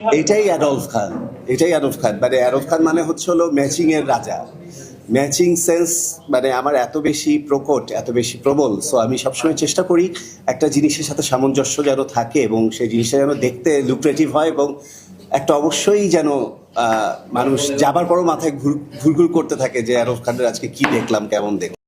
এটাই অ্যাডলফ খান এটাই অ্যাডলফ খান। মানে অ্যাডলফ খান মানে হচ্ছে হলো ম্যাচিং এর রাজা। ম্যাচিং সেন্স মানে আমার এত বেশি প্রকট এত বেশি প্রবল। সো আমি সবসময় চেষ্টা করি একটা জিনিসের সাথে সামঞ্জস্য যেন থাকে এবং সেই জিনিসটা যেন দেখতে লুক্রেটিভ হয় এবং একটা অবশ্যই যেন আহ, মানুষ যাবার পরও মাথায় ঘুর ঘুর করতে থাকে যে অ্যাডলফ খানের আজকে কি দেখলাম কেমন দেখলাম।